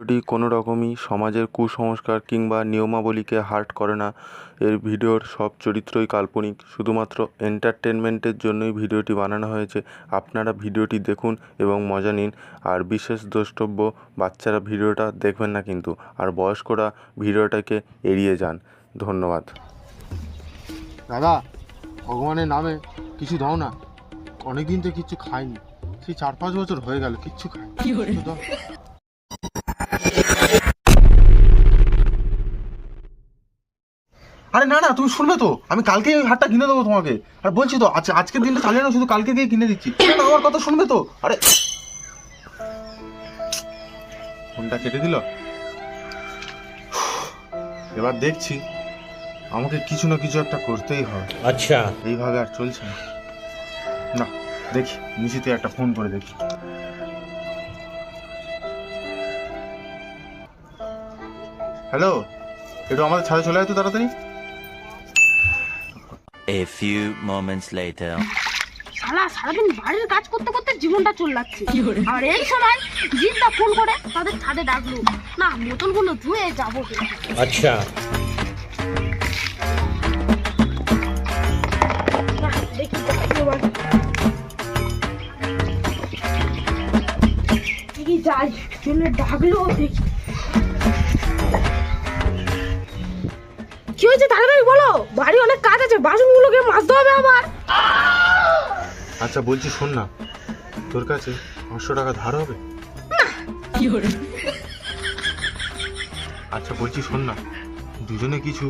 ভিডিওটি কোনো রকমই সমাজের কুসংস্কার কিংবা নিয়মাবলীকে হার্ট করে না এর ভিডিওর সব চরিত্রই কাল্পনিক। শুধুমাত্র এন্টারটেনমেন্টের জন্যই ভিডিওটি বানানো হয়েছে। আপনারা ভিডিওটি দেখুন এবং মজা নিন। আর বিশেষ দ্রষ্টব্য বাচ্চারা ভিডিওটা দেখবেন না কিন্তু। আর বয়স্করা ভিডিওটাকে এড়িয়ে যান। ধন্যবাদ। দাদা ভগবানের নামে কিছু দাও না। অনেকদিন তো কিচ্ছু খাইনি। সেই চার পাঁচ বছর হয়ে গেল কিচ্ছু খাইনি। আরে না না তুমি শুনবে তো। আমি কালকেই ওই হারটা কিনে দেবো তোমাকে। আর বলছি তো আচ্ছা আজকের দিনটা চালিয়ে না শুধু কালকে গিয়ে কিনে দিচ্ছি। না আমার কথা শুনবে তো। আরে ফোনটা কেটে দিল। এবার দেখছি আমাকে কিছু না কিছু একটা করতেই হবে। আচ্ছা। এইভাবে আর চলছে না। না দেখি নিচিতে একটা ফোন করে দেখি। হ্যালো একটু আমাদের ছাদে চলে আসতো তাড়াতাড়ি। A few moments later. শালা সারাদিন বাড়ির কাজ করতে করতে জীবনটা চল চল্লাচ্ছে আর এই সময় জিনটা ফোন করে তাদের ছাদে ডাকলো না বোতলগুলো ধুয়ে যাব আচ্ছা। যাই ডাকলো দেখি। কি হয়েছে? তাড়াতাড়ি বলো। বাড়ি অনেক কাজ আছে বাসনগুলোকে মাজতে হবে আবার। আচ্ছা বলছি শোন না। তোর কাছে পাঁচশো টাকা ধার হবে? আচ্ছা বলছি শোন না। দুজনে কিছু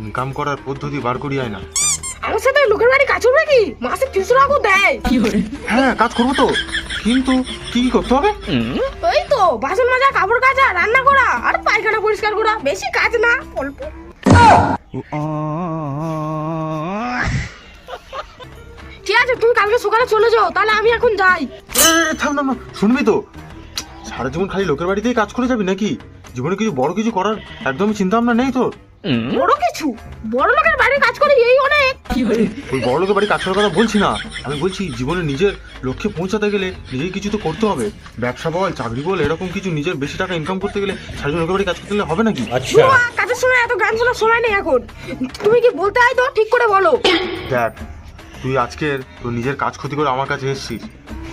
ইনকাম করার পদ্ধতি বার করি আয় না। আমার সাথে লোকের বাড়ি কাজ করবে কি? মাসে তিনশো টাকা দেয়। হ্যাঁ কাজ করব তো। কিন্তু কি কি করতে হবে? ওই তো বাসন মাজা কাপড় কাচা রান্না করা আর পায়খানা পরিষ্কার করা। বেশি কাজ না অল্প। ঠিক আছে তুমি কালকে সকালে চলে যাও তাহলে আমি এখন যাই। থাম না শুনবি তো? সারা জীবন খালি লোকের বাড়িতেই কাজ করে যাবি নাকি? জীবনে কিছু বড় কিছু করার একদমই চিন্তা ভাবনা নেই তোর? বড় কিছু? বড় লোকের বাড়ি কাজ করে এই অনেক। ওই বড় লোকের বাড়ি কাজ করার কথা বলছি না। আমি বলছি জীবনে নিজের লক্ষ্যে পৌঁছাতে গেলে নিজেই কিছু তো করতে হবে। ব্যবসা বল চাকরি বল এরকম কিছু নিজের বেশি টাকা ইনকাম করতে গেলে সারাজন একেবারে কাজ করতে গেলে হবে নাকি? আচ্ছা। কাজের সময় এত গান শোনার সময় নেই এখন। তুমি কি বলতে আয় তো? ঠিক করে বলো। দেখ তুই আজকের তোর নিজের কাজ ক্ষতি করে আমার কাছে এসেছিস।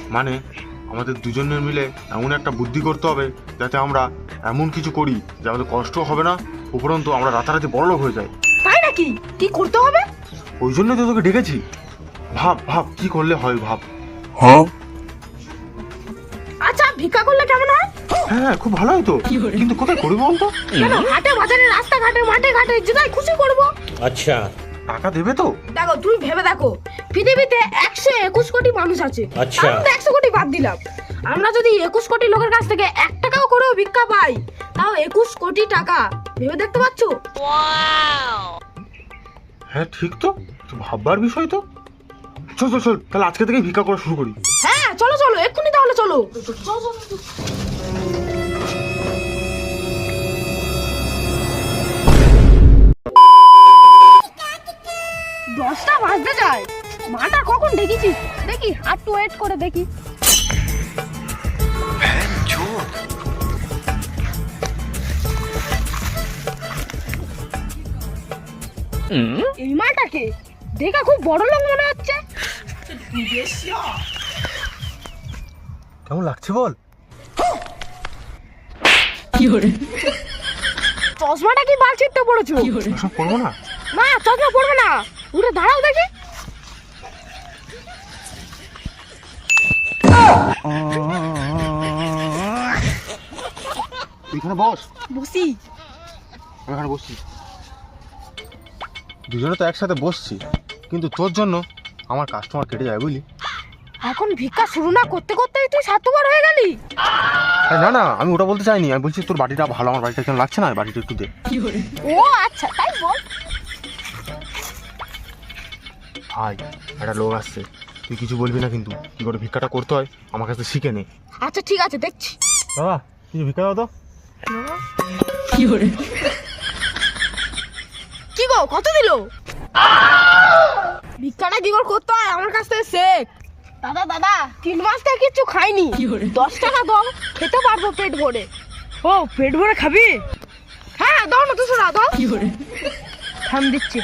মানে আমাদের দুজনের মিলে এমন একটা বুদ্ধি করতে হবে যাতে আমরা এমন কিছু করি যে আমাদের কষ্ট হবে না উপরন্তু আমরা রাতারাতি বড় হয়ে যাই। তাই নাকি? কি করতে হবে? ওই জন্যই তো তোকে ডেকেছি। ভাব ভাব কি করলে হয় ভাব? হ্যাঁ। আচ্ছা ভিক্ষা করলে কেমন হয়? হ্যাঁ খুব ভালো হতো কিন্তু কোথায় করব বলতো? কেন হাটে বাজারে রাস্তাঘাটে মাঠে ঘাটে যেটাই খুশি করব। আচ্ছা। টাকা দেবে তো? দেখো তুমি ভেবে দেখো পৃথিবীতে একশো একুশ কোটি মানুষ আছে। আচ্ছা। আমরা একশো কোটি বাদ দিলাম। আমরা যদি একুশ কোটি লোকের কাছ থেকে এক টাকাও করেও ভিক্ষা পাই তাও একুশ কোটি টাকা। ভেবে দেখতে পাচ্ছ? হ্যাঁ ঠিক তো ভাববার বিষয় তো। চল চল চল তাহলে আজকে থেকে ভিক্ষা করা শুরু করি। হ্যাঁ চলো চলো এক্ষুনি তাহলে চলো। দশটা বাজতে যায়। মাটা কখন ডেকেছি দেখি একটু ওয়েট করে দেখি। এই মাটাকে। দেখে খুব বড় লোক মনে হচ্ছে কেমন লাগছে বল? চশমাটা কি বাল ছিটতে পড়েছো? সব করব না? না চশমা পড়বে না। উঠে দাঁড়াও দেখি। এখানে বস। বসি। এখানে বসছি দুজনে তো একসাথে বসছি। কিন্তু তোর জন্য আমার কাস্টমার কেটে যায় বুঝলি? এখন ভিক্ষা শুরু না করতে করতেই তুই স্বার্থপর হয়ে গেলি। আরে না না আমি ওটা বলতে চাইনি। আমি বলছি তোর বাড়িটা ভালো আমার বাড়িটা কেমন লাগছে না? বাড়িটা একটু দে। ও আচ্ছা তাই বল। ভাই একটা লোক আসছে। তুই কিছু বলবি না কিন্তু। কি করে ভিক্ষাটা করতে হয়? আমার কাছে শিখে নে। আচ্ছা ঠিক আছে দেখছি। বাবা কিছু ভিক্ষা দাও তো। কি গো কত দিল? ভিক্ষাটা কি করে করতে হয়? আমার কাছ থেকে শেখ। দাদা দাদা তিন মাস থেকে কিচ্ছু খাইনি। দশ টাকা দাও খেতে পারব পেট ভরে। ও পেট ভরে খাবি? হ্যাঁ দাও না দুশো টাকা দাও। থাম দিচ্ছি।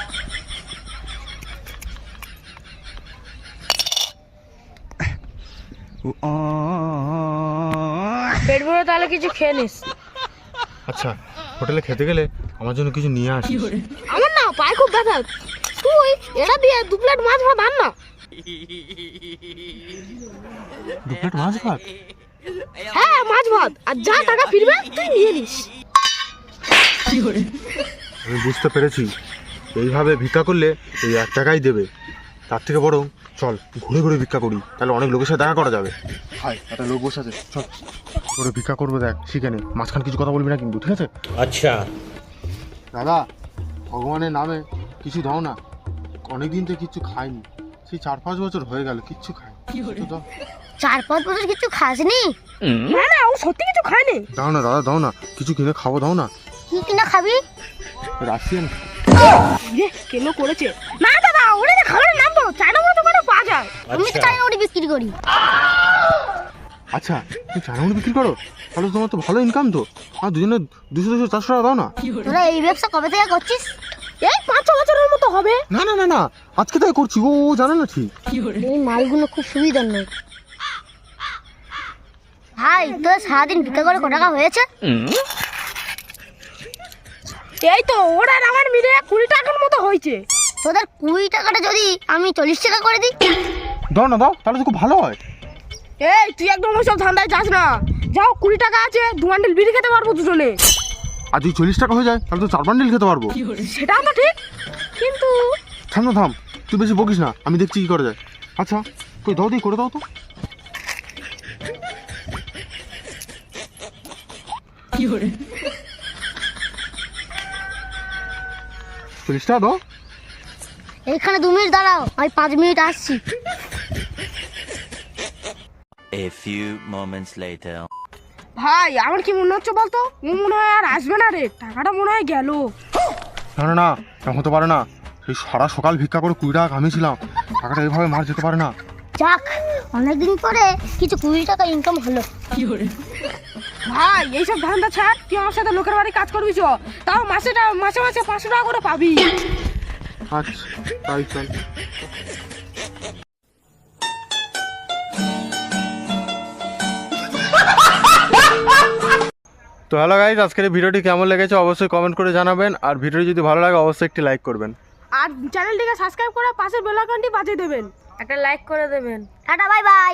পেট ভরে তাহলে কিছু খেয়ে নিস। আচ্ছা হোটেলে খেতে গেলে আমার জন্য কিছু নিয়ে আসিস। আমার না পায়ে খুব ব্যথা। তুই এটা দিয়ে দু প্লেট মাছ ভাত আন না। দু প্লেট মাছ ভাত? হ্যাঁ মাছ ভাত। আর যা টাকা ফিরবে তুই নিয়ে নিস। আমি বুঝতে পেরেছি। এইভাবে ভিক্ষা করলে এই এক টাকাই দেবে। তার থেকে বরং চল ঘুরে ঘুরে ভিক্ষা করি। তাহলে অনেক লোকের সাথে দেখা করা যাবে। হাই একটা লোক বসে আছে। চল। ঘুরে ভিক্ষা করব দেখ সেখানে মাঝখান কিছু কথা বলবি না কিন্তু ঠিক আছে? আচ্ছা। দাদা ভগবানের নামে কিছু দাও না। অনেকদিন তো কিছু খাইনি। সেই চার পাঁচ বছর হয়ে গেল কিচ্ছু খাই চার পাঁচ বছর কিছু খাসনি? না না ও সত্যি কিছু খায়নি। দাও না দাদা দাও না। কিছু কিনে খাব দাও না। কি কিনা খাবি? রাশিয়ান। রে কেন করেছে? না দাদা ওরে যে খাবারের নাম বলো চায়না মতো করে পাওয়া যায়? আমি তো চাই ওটি বিক্রি করি। আচ্ছা তুমি চানামুড়ি বিক্রি করো? তাহলে তোমার তো ভালো ইনকাম তো। আর দুজনে দুশো দুশো চারশো টাকা দাও না। তোরা এই ব্যবসা কবে থেকে করছিস? এই পাঁচ ছ বছরের মতো হবে। না না না না আজকে তাই করছি ও জানে না ঠিক। এই মালগুলো খুব সুবিধার নয় ভাই তোর সারাদিন ভিক্ষা করে কত টাকা হয়েছে? এই তো ওরা আর আমার মিলে কুড়ি টাকার মতো হয়েছে। তোদের কুড়ি টাকাটা যদি আমি চল্লিশ টাকা করে দিই? দাও না দাও তাহলে তো খুব ভালো হয়। এই তুই একদম ওইসব ধান্দায় যাস না। যাও কুড়ি টাকা আছে দু বান্ডিল বিড়ি খেতে পারব দুজনে। আর যদি চল্লিশ টাকা হয়ে যায় তাহলে তো চার বান্ডিল খেতে পারব। সেটাও তো ঠিক কিন্তু থাম না থাম। তুই বেশি বকিস না আমি দেখছি কি করা যায়। আচ্ছা তুই দাও দিই করে দাও তো। চল্লিশ টাকা দাও। এইখানে দু মিনিট দাঁড়াও আমি পাঁচ মিনিট আসছি। A few moments later. ভাই আমার কি মনে হচ্ছে বলতো? ও মনে হয় আর আসবে না রে। টাকাটা মনে হয় গেল। না না না হতে পারে না। সেই সারা সকাল ভিক্ষা করে কুড়ি টাকা কামিয়েছিলাম টাকাটা এইভাবে মার যেতে পারে না। যাক অনেকদিন পরে কিছু কুড়ি টাকা ইনকাম হলো। ভাই এইসব ধান্দা ছাড়। তুই আমার সাথে লোকের বাড়ি কাজ করবি চ। তাও মাসে মাসে মাসে পাঁচশো টাকা করে পাবি। আচ্ছা তাই চল। তো হ্যালো গাইজ আজকের ভিডিওটি কেমন লেগেছে অবশ্যই কমেন্ট করে জানাবেন। আর ভিডিওটি যদি ভালো লাগে অবশ্যই একটি লাইক করবেন। আর চ্যানেলটিকে সাবস্ক্রাইব করে পাশের বেল আইকনটি বাজিয়ে দেবেন। একটা লাইক করে দেবেন। Tata bye bye